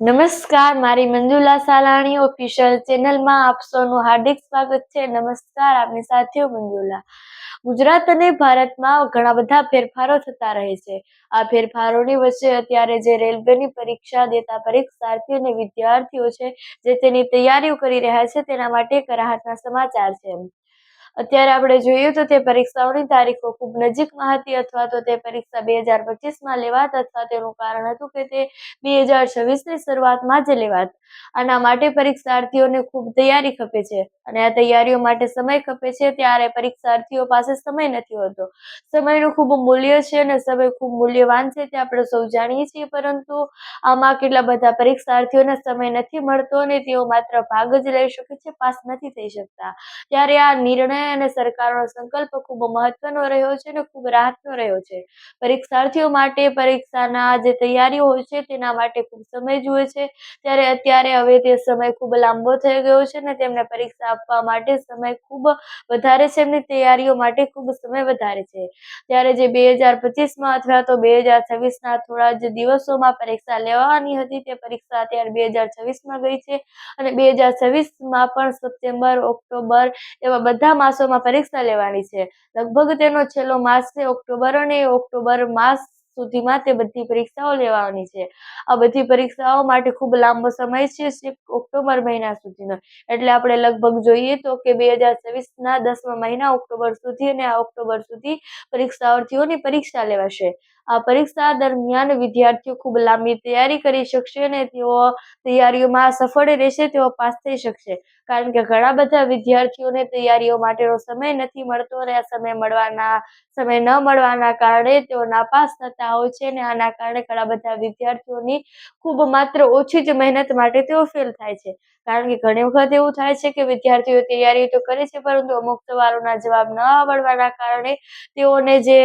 નમસ્કાર, મારી મંજુલા સાલાણી ઓફિશિયલ ચેનલમાં આપ સૌનું હાર્દિક સ્વાગત છે. નમસ્કાર, આપની સાથીઓ મંજુલા. ગુજરાત અને ભારતમાં ઘણા બધા ફેરફારો થતા રહે છે. આ ફેરફારોની વચ્ચે અત્યારે જે રેલવેની પરીક્ષા દેતા પરીક્ષાર્થીઓ અને વિદ્યાર્થીઓ છે, જે તેની તૈયારીઓ કરી રહ્યા છે, તેના માટે એક રાહતના સમાચાર છે અત્યારે આપણે જોઈએ તો તે પરીક્ષાઓની તારીખો ખૂબ નજીકમાં હતી અથવા તો તે પરીક્ષા બે હજાર પચીસમાં લેવાત અથવા તેનું કારણ હતું કે તે બે હજાર છવ્વીસની શરૂઆતમાં જ લેવાત. આના માટે પરીક્ષાર્થીઓને ખૂબ તૈયારી ખપે છે અને આ તૈયારીઓ માટે સમય ખપે છે ત્યારે પરીક્ષાર્થીઓ પાસે સમય નથી હોતો. સમયનું ખૂબ મૂલ્ય છે અને સમય ખૂબ મૂલ્યવાન છે તે આપણે સૌ જાણીએ છીએ પરંતુ આમાં કેટલા બધા પરીક્ષાર્થીઓને સમય નથી મળતો અને તેઓ માત્ર ભાગ જ લઈ શકે છે, પાસ નથી થઈ શકતા. ત્યારે આ નિર્ણય અને સરકારનો સંકલ્પ ખૂબ મહત્વનો રહ્યો છે અને ખૂબ રાહતનો રહ્યો છે. પરીક્ષાર્થીઓ માટે પરીક્ષાના જે તૈયારીઓ હોય છે તેના માટે ખૂબ સમય જુએ છે. ત્યારે અત્યારે હવે તે સમય ખૂબ લાંબો થઈ ગયો છે અને તેમને પરીક્ષા આપવા માટે સમય ખૂબ વધારે છે એમની તૈયારીઓ માટે ખૂબ સમય વધારે છે. ત્યારે જે બે હજાર પચીસમાં અથવા તો બે હજાર છવ્વીસના થોડા જ દિવસોમાં પરીક્ષા લેવાની હતી તે પરીક્ષા અત્યારે બે હજાર છવ્વીસમાં ગઈ છે. અને બે હજાર છવ્વીસમાં પણ સપ્ટેમ્બર, ઓક્ટોબર એવા બધા માસોમાં પરીક્ષા લેવાની છે. લગભગ તેનો છેલ્લો માસ છે ઓક્ટોબર અને ઓક્ટોબર માસ સુધીમાં તે બધી પરીક્ષાઓ લેવાની છે. આ બધી પરીક્ષાઓ માટે ખૂબ લાંબો સમય છે છેક ઓક્ટોબર મહિના સુધીનો. એટલે આપણે લગભગ જોઈએ તો કે બે હજાર છવ્વીસના દસમા મહિના ઓક્ટોબર સુધી અને આ ઓક્ટોબર સુધી પરીક્ષાર્થીઓની પરીક્ષા લેવાશે. આ પરીક્ષા દરમિયાન વિદ્યાર્થીઓ ખૂબ લાંબી તૈયારી કરી શકશે અને તેઓ તૈયારીઓમાં સફળ રહેશે, તેઓ પાસ થઈ શકશે. કારણ કે ઘણા બધા વિદ્યાર્થીઓને તૈયારીઓ માટેનો સમય નથી મળતો અને આ સમય મળવાના, સમય ન મળવાના કારણે તેઓ નાપાસ થતા હોય છે અને આના કારણે ઘણા બધા વિદ્યાર્થીઓની ખૂબ માત્ર ઓછી જ મહેનત માટે તેઓ ફેલ થાય છે. કારણ કે ઘણી વખત એવું થાય છે કે વિદ્યાર્થીઓ તૈયારીઓ તો કરે છે, પરંતુ અમુક સવાલોના જવાબ ન આવડવાના કારણે તેઓને જે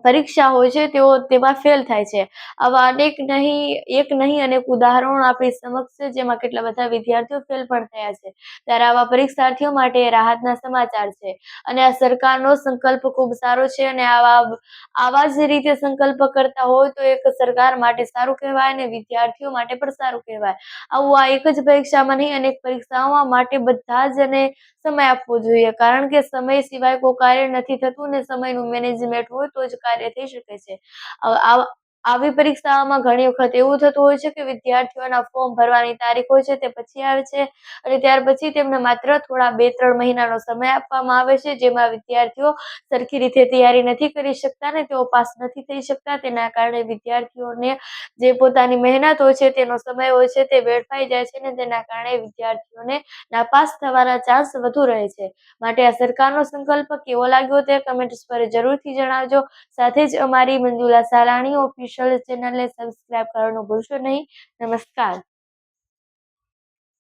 પરીક્ષા હોય છે, તેઓ તેમાં ફેલ થાય છે. આવા અનેક નહીં, એક નહીં, અનેક ઉદાહરણો આપણી સમક્ષ છે, જેમાં કેટલા બધા વિદ્યાર્થીઓ ફેલ પણ થયા છે. ત્યારે આવા પરીક્ષાર્થીઓ માટે રાહતના સમાચાર છે. અને આ સરકારનો સંકલ્પ ખૂબ સારો છે અને આવા આવા જ રીતે સંકલ્પ કરતા હોય તો એક સરકાર માટે સારું કહેવાય અને વિદ્યાર્થીઓ માટે પણ સારું કહેવાય. આવું આ એક જ પરીક્ષામાં નહીં, અનેક પરીક્ષાઓમાં માટે બધા જ અને સમય આપવો જોઈએ. કારણ કે સમય સિવાય કોઈ કાર્ય નથી થતું ને સમયનું મેનેજમેન્ટ હોય તો જ કાર્ય થઈ શકે છે. આવી પરીક્ષાઓમાં ઘણી વખત એવું થતું હોય છે કે વિદ્યાર્થીઓના ફોર્મ ભરવાની તારીખ હોય છે તે પછી આવે છે અને ત્યાર પછી તેમને માત્ર થોડા બે, ત્રણ મહિનાનો સમય આપવામાં આવે છે જેમાં વિદ્યાર્થીઓ સરખી રીતે તૈયારી નથી કરી શકતા ને તેઓ પાસ નથી થઈ શકતા. તેના કારણે વિદ્યાર્થીઓને જે પોતાની મહેનત હોય છે, તેનો સમય હોય છે તે વેડફાઈ જાય છે ને તેના કારણે વિદ્યાર્થીઓને નાપાસ થવાના ચાન્સ વધુ રહે છે. માટે આ સરકારનો સંકલ્પ કેવો લાગ્યો તે કમેન્ટ્સ પર જરૂરથી જણાવજો. સાથે જ અમારી મંજુલા સાલાણી ઓફિશિયલ ચેનલને સબસ્ક્રાઇબ કરવાનું ભૂલશો નહીં. નમસ્કાર.